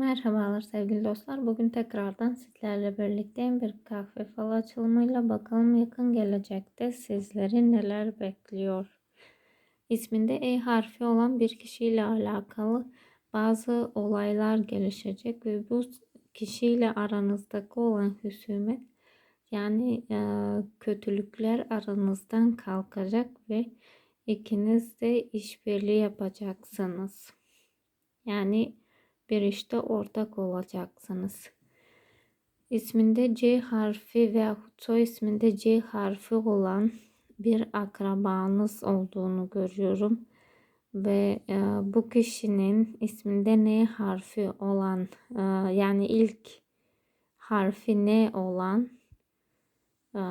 Merhabalar sevgili dostlar. Bugün tekrardan sizlerle birlikteyim. Bir kahve falı açılımıyla bakalım yakın gelecekte sizleri neler bekliyor. İsminde E harfi olan bir kişiyle alakalı bazı olaylar gelişecek ve bu kişiyle aranızdaki olan husumet yani e, kötülükler aranızdan kalkacak ve ikiniz de işbirliği yapacaksınız. Yani bir işte ortak olacaksınız. İsminde C harfi veya soy isminde C harfi olan bir akrabanız olduğunu görüyorum. Ve e, bu kişinin isminde N harfi olan e, yani ilk harfi N olan e,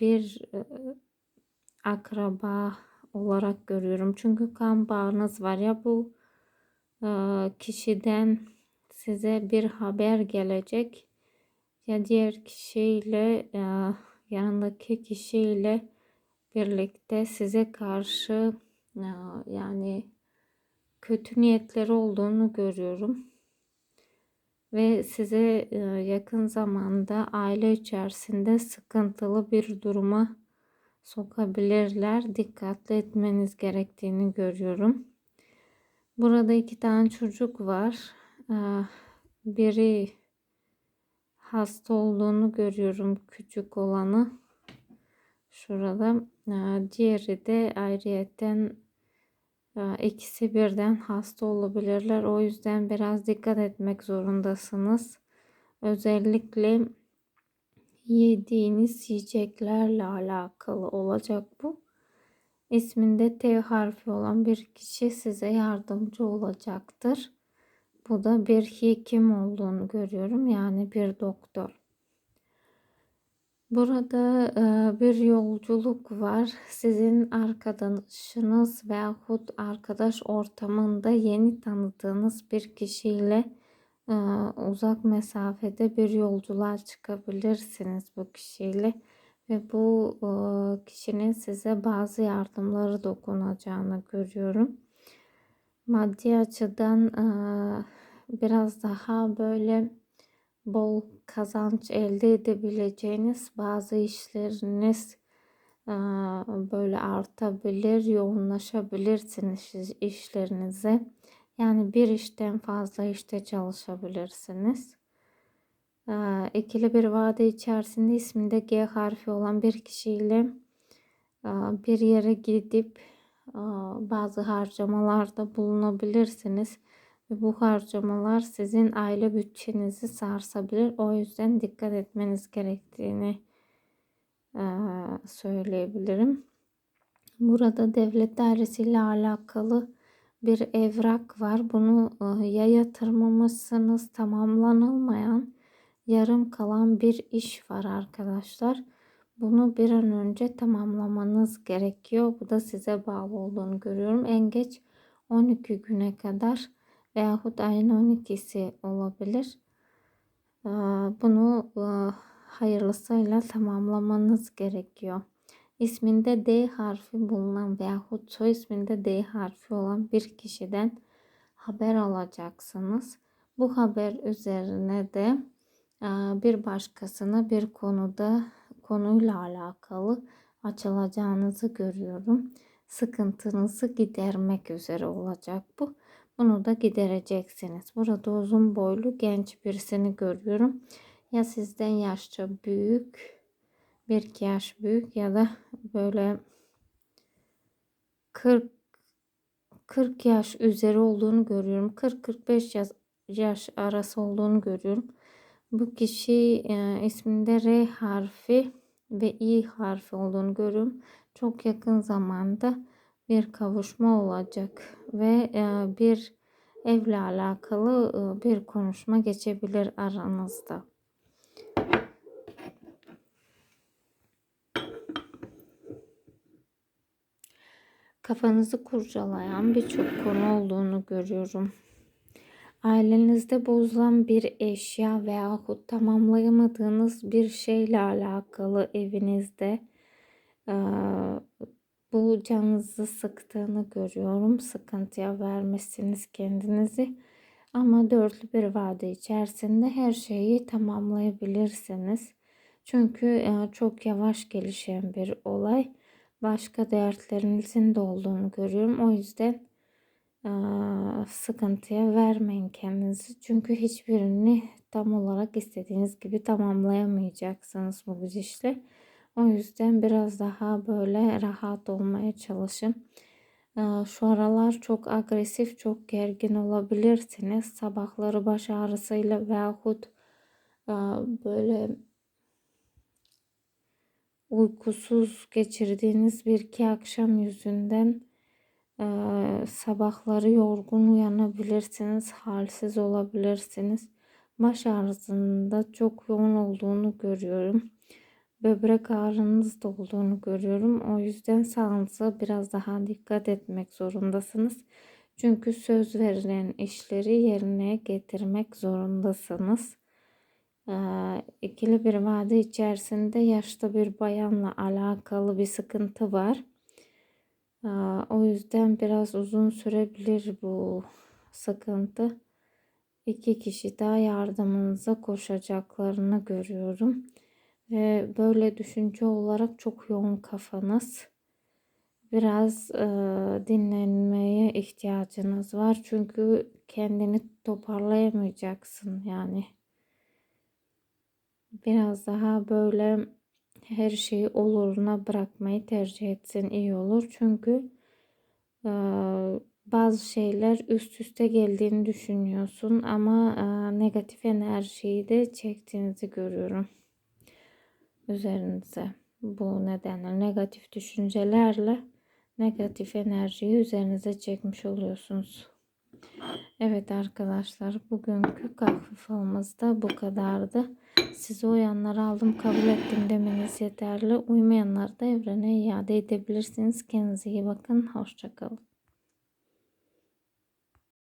bir e, akraba olarak görüyorum. Çünkü kan bağınız var ya bu kişiden size bir haber gelecek ya diğer kişiyle yanındaki kişiyle birlikte size karşı yani kötü niyetleri olduğunu görüyorum. Ve size yakın zamanda aile içerisinde sıkıntılı bir duruma sokabilirler. Dikkatli etmeniz gerektiğini görüyorum. Burada iki tane çocuk var. Biri hasta olduğunu görüyorum küçük olanı. Şurada. Diğeri de ayrıyetten ikisi birden hasta olabilirler. O yüzden biraz dikkat etmek zorundasınız. Özellikle yediğiniz yiyeceklerle alakalı olacak bu. İsminde T harfi olan bir kişi size yardımcı olacaktır. Bu da bir hekim olduğunu görüyorum. Yani bir doktor. Burada e, bir yolculuk var. Sizin arkadaşınız veyahut arkadaş ortamında yeni tanıdığınız bir kişiyle e, uzak mesafede bir yolculuğa çıkabilirsiniz bu kişiyle ve bu kişinin size bazı yardımları dokunacağını görüyorum. Maddi açıdan biraz daha böyle bol kazanç elde edebileceğiniz bazı işleriniz böyle artabilir, yoğunlaşabilirsiniz işlerinize. Yani bir işten fazla işte çalışabilirsiniz. Ee, ikili bir vade içerisinde isminde G harfi olan bir kişiyle e, bir yere gidip e, bazı harcamalarda bulunabilirsiniz. Ve bu harcamalar sizin aile bütçenizi sarsabilir. O yüzden dikkat etmeniz gerektiğini e, söyleyebilirim. Burada devlet dairesiyle alakalı bir evrak var. Bunu ya yatırmamışsınız tamamlanılmayan yarım kalan bir iş var arkadaşlar. Bunu bir an önce tamamlamanız gerekiyor. Bu da size bağlı olduğunu görüyorum. En geç 12 güne kadar veyahut ayın 12'si olabilir. Ee, bunu e, hayırlısıyla tamamlamanız gerekiyor. İsminde D harfi bulunan veyahut soy isminde D harfi olan bir kişiden haber alacaksınız. Bu haber üzerine de bir başkasına bir konuda konuyla alakalı açılacağınızı görüyorum. Sıkıntınızı gidermek üzere olacak bu. Bunu da gidereceksiniz. Burada uzun boylu genç birisini görüyorum. Ya sizden yaşça büyük, bir iki yaş büyük ya da böyle 40 40 yaş üzeri olduğunu görüyorum. 40-45 yaş, yaş arası olduğunu görüyorum. Bu kişi e, isminde R harfi ve İ harfi olduğunu görüyorum. Çok yakın zamanda bir kavuşma olacak ve e, bir evle alakalı e, bir konuşma geçebilir aranızda. Kafanızı kurcalayan birçok konu olduğunu görüyorum. Ailenizde bozulan bir eşya veyahut tamamlayamadığınız bir şeyle alakalı evinizde bu canınızı sıktığını görüyorum. Sıkıntıya vermesiniz kendinizi. Ama dörtlü bir vade içerisinde her şeyi tamamlayabilirsiniz. Çünkü çok yavaş gelişen bir olay. Başka dertlerinizin de olduğunu görüyorum. O yüzden sıkıntıya vermeyin kendinizi. Çünkü hiçbirini tam olarak istediğiniz gibi tamamlayamayacaksınız bu gidişle. O yüzden biraz daha böyle rahat olmaya çalışın. Şu aralar çok agresif, çok gergin olabilirsiniz. Sabahları baş ağrısıyla veyahut böyle uykusuz geçirdiğiniz bir iki akşam yüzünden e, sabahları yorgun uyanabilirsiniz, halsiz olabilirsiniz. Baş ağrısında çok yoğun olduğunu görüyorum böbrek ağrınız da olduğunu görüyorum. O yüzden sağlığınıza biraz daha dikkat etmek zorundasınız. Çünkü söz verilen işleri yerine getirmek zorundasınız. Ee, ikili bir vade içerisinde yaşlı bir bayanla alakalı bir sıkıntı var. O yüzden biraz uzun sürebilir bu sıkıntı. İki kişi daha yardımınıza koşacaklarını görüyorum. Ve böyle düşünce olarak çok yoğun kafanız. Biraz e, dinlenmeye ihtiyacınız var. Çünkü kendini toparlayamayacaksın yani. Biraz daha böyle her şeyi oluruna bırakmayı tercih etsin iyi olur. Çünkü bazı şeyler üst üste geldiğini düşünüyorsun ama negatif enerjiyi de çektiğinizi görüyorum üzerinize. Bu nedenle negatif düşüncelerle negatif enerjiyi üzerinize çekmiş oluyorsunuz. Evet arkadaşlar bugünkü kahve da bu kadardı. Size uyanları aldım kabul ettim demeniz yeterli. Uymayanları da evrene iade edebilirsiniz. Kendinize iyi bakın. Hoşçakalın.